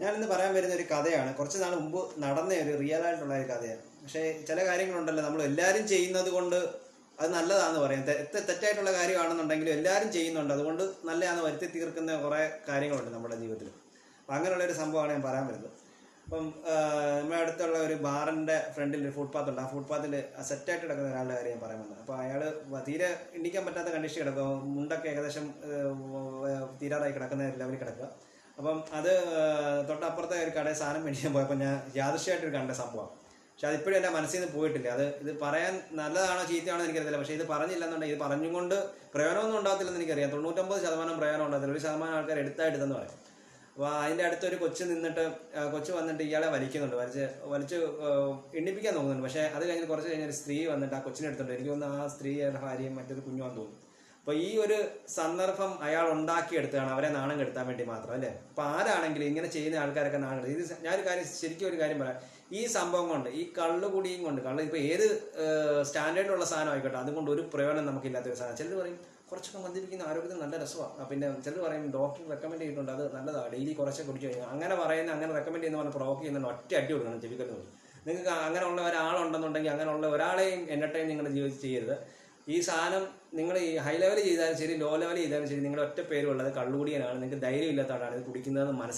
ഞാനിന്ന് പറയാൻ വരുന്ന ഒരു കഥയാണ്. കുറച്ച് നാൾ മുമ്പ് നടന്ന ഒരു റിയൽ ആയിട്ടുള്ള ഒരു കഥയാണ്. പക്ഷേ ചില കാര്യങ്ങളുണ്ടല്ലോ. നമ്മൾ എല്ലാവരും ചെയ്യുന്നത് കൊണ്ട് അത് നല്ലതാണെന്ന് പറയും. തെറ്റായിട്ടുള്ള കാര്യമാണെന്നുണ്ടെങ്കിലും എല്ലാവരും ചെയ്യുന്നുണ്ട്. അതുകൊണ്ട് നല്ലതാണെന്ന് വരുത്തി തീർക്കുന്ന കുറേ കാര്യങ്ങളുണ്ട് നമ്മുടെ ജീവിതത്തിൽ. അപ്പം അങ്ങനെയുള്ള ഒരു സംഭവമാണ് ഞാൻ പറയാൻ വരുന്നത്. അപ്പം നമ്മുടെ അടുത്തുള്ള ഒരു ബാറിന്റെ ഫ്രണ്ടിൽ ഒരു ഫുട്പാത്ത് ഉണ്ട്. ആ ഫുട്പാത്തിൽ സെറ്റായിട്ട് കിടക്കുന്ന ഒരാളുടെ കാര്യം ഞാൻ പറയാൻ വന്നത്. അപ്പോൾ അയാൾ തീരെ ഇണ്ടിക്കാൻ പറ്റാത്ത കണ്ടീഷൻ കിടക്കും. മുണ്ടൊക്കെ ഏകദേശം തീരാറായി കിടക്കുന്ന ലെവലിൽ കിടക്കുക. അപ്പം അത് തൊട്ടപ്പുറത്തെ ഒരു കടയിൽ സാധനം മേടിക്കാൻ പോയപ്പോൾ ഞാൻ യാദൃശ്യമായിട്ടൊരു കണ്ട സംഭവം. പക്ഷെ അതിപ്പോഴും എന്റെ മനസ്സിൽ നിന്ന് പോയിട്ടില്ല. അത് ഇത് പറയാൻ നല്ലതാണോ ചീത്തയാണോ എനിക്കറിയില്ല പക്ഷേ ഇത് പറഞ്ഞില്ല എന്നുണ്ടെങ്കിൽ ഇത് പറഞ്ഞുകൊണ്ട് പ്രയോജനമൊന്നും ഉണ്ടാകത്തില്ലെന്ന് എനിക്കറിയാം. തൊണ്ണൂറ്റൊമ്പത് ശതമാനം പ്രയോജനം ഉണ്ടാകത്തില്ല. ഒരു ശതമാനം ആൾക്കാർ എടുത്തായിട്ടെന്ന് പറയും. അപ്പോൾ അതിന്റെ അടുത്തൊരു കൊച്ചു നിന്നിട്ട് കൊച്ച് വന്നിട്ട് ഇയാളെ വലിക്കുന്നുണ്ട്. വലിച്ച് വലിച്ച് എണ്ണിപ്പിക്കാൻ നോക്കുന്നുണ്ട്. പക്ഷേ അത് കഴിഞ്ഞ് കുറച്ച് കഴിഞ്ഞ ഒരു സ്ത്രീ വന്നിട്ട് ആ കൊച്ചിനെ എടുത്തിട്ടുണ്ട്. എനിക്ക് തോന്നുന്നു ആ സ്ത്രീ ഭാര്യയും മറ്റൊരു കുഞ്ഞുമാന്ന് തോന്നുന്നു. അപ്പോൾ ഈ ഒരു സന്ദർഭം അയാൾ ഉണ്ടാക്കിയെടുത്താണ് അവരെ നാണം കെടുത്താൻ വേണ്ടി മാത്രം അല്ലേ? അപ്പൊ ആരാണെങ്കിലും ഇങ്ങനെ ചെയ്യുന്ന ആൾക്കാരൊക്കെ നാണം. ഇത് ഞാനൊരു കാര്യം ശരിക്കും ഒരു കാര്യം പറയാം. ഈ സംഭവം കൊണ്ട് ഈ കള്ള് കൂടിയും കൊണ്ട് കള്ള് ഇപ്പൊ ഏത് സ്റ്റാൻഡേർഡിലുള്ള സാധനം ആയിക്കോട്ടെ അതുകൊണ്ട് ഒരു പ്രയോജനം നമുക്കില്ലാത്ത ഒരു സാധനം. ചിലർ പറയും കുറച്ചൊക്കെ മദ്യപിക്കുന്ന ആരോഗ്യത്തിന് നല്ല രസമാണ് പിന്നെ ചിലർ പറയും ഡോക്ടർ റെക്കമെൻഡ് ചെയ്തിട്ടുണ്ട് അത് നല്ലതാണ് ഡെയിലി കുറച്ചൊക്കെ കുടിച്ചു കഴിഞ്ഞാൽ അങ്ങനെ പറയുന്ന അങ്ങനെ റെക്കമെൻഡ് ചെയ്യുന്ന പറഞ്ഞാൽ പ്രൊവോക്ക് ചെയ്യുന്ന ഒറ്റ അടി കൊടുക്കണം ചെവിക്കൽ നിങ്ങൾക്ക് അങ്ങനെയുള്ള ഒരാളുണ്ടെന്നുണ്ടെങ്കിൽ അങ്ങനെയുള്ള ഒരാളെയും എന്റർടൈൻ നിങ്ങളുടെ ജീവിതത്തിൽ ചെയ്യരുത്. ഈ സാധനം നിങ്ങൾ ഈ ഹൈ ലെവൽ ചെയ്താലും ശരി ലോ ലെവൽ ചെയ്താലും ശരി നിങ്ങളുടെ ഒറ്റ പേരുള്ളത് കള്ളുകുടിയനാണ്. നിങ്ങൾക്ക് ധൈര്യം ഇല്ലാത്ത ആളാണ് ഇത് കുടിക്കുന്നതെന്ന് മനസ്സിലാക്കി